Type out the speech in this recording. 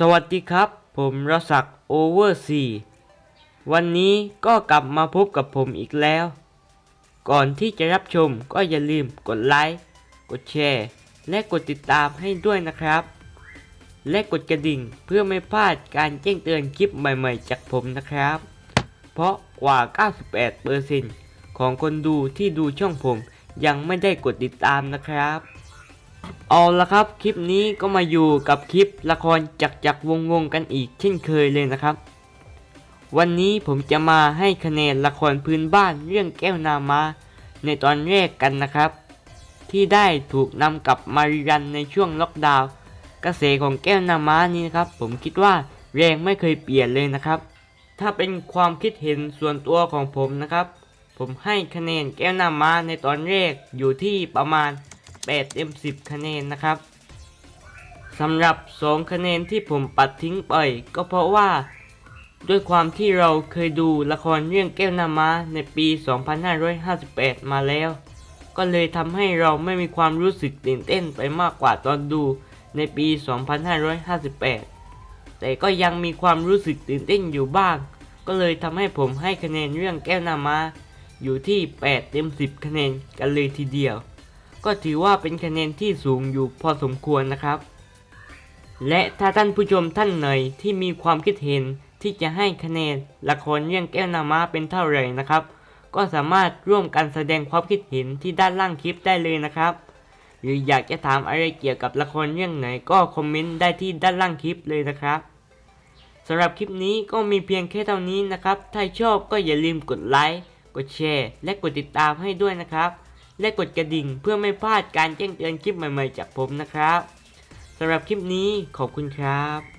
สวัสดีครับ ผมรศักดิ์โอเวอร์ซีวันนี้ก็กลับมาพบกับผมอีกแล้ว ก่อนที่จะรับชมก็อย่าลืมกดไลค์ กดแชร์ และกดติดตามให้ด้วยนะครับ และกดกระดิ่งเพื่อไม่พลาดการแจ้งเตือนคลิปใหม่ๆ จากผมนะครับ เพราะกว่า 98%ของคนดูที่ดูช่องผมยังไม่ได้กดติดตามนะครับ เอาละครับคลิปนี้ก็มาอยู่กับคลิปละครจักจักรวงวงกันอีกเช่นเคยเลยนะครับ วันนี้ผมจะมาให้คะแนนละครพื้นบ้านเรื่องแก้วนามาในตอนแรกกันนะครับ ที่ได้ถูกนำกลับมารีรันในช่วงล็อกดาวน์กระแสของแก้วนามานี้นะครับ ผมคิดว่าแรงไม่เคยเปลี่ยนเลยนะครับ ถ้าเป็นความคิดเห็นส่วนตัวของผมนะครับ ผมให้คะแนนแก้วนามาในตอนแรกอยู่ที่ประมาณ 8เต็ม10 คะแนนนะครับสำหรับ 2 คะแนนที่ผมปัดทิ้งไป ก็เพราะว่า ด้วยความที่เราเคยดูละครเรื่องแก้วนามาในปี 2558 มาแล้ว ก็เลยทำให้เราไม่มีความรู้สึกตื่นเต้นไปมากกว่าตอนดูในปี 2558 แต่ก็ยังมีความรู้สึกตื่นเต้นอยู่บ้าง ก็เลยทำให้ผมให้คะแนนเรื่องแก้วนามาอยู่ที่ 8 เต็ม 10 คะแนนกันเลยทีเดียว ก็ถือว่าเป็นคะแนนที่สูงอยู่พอสมควรนะครับ และถ้าท่านผู้ชมท่านไหนที่มีความคิดเห็นที่จะให้คะแนนละครเรื่องแก้วนามาเป็นเท่าไหร่นะครับ ก็สามารถร่วมกันแสดงความคิดเห็นที่ด้านล่างคลิปได้เลยนะครับ หรืออยากจะถามอะไรเกี่ยวกับละครเรื่องไหนก็คอมเมนต์ได้ที่ด้านล่างคลิปเลยนะครับสำหรับคลิปนี้ก็มีเพียงแค่เท่านี้นะครับ ถ้าชอบก็อย่าลืมกดไลค์ กดแชร์ และกดติดตามให้ด้วยนะครับ และกดกระดิ่งเพื่อไม่พลาดการแจ้งเตือนคลิปใหม่ๆจากผมนะครับสำหรับคลิปนี้ขอบคุณครับ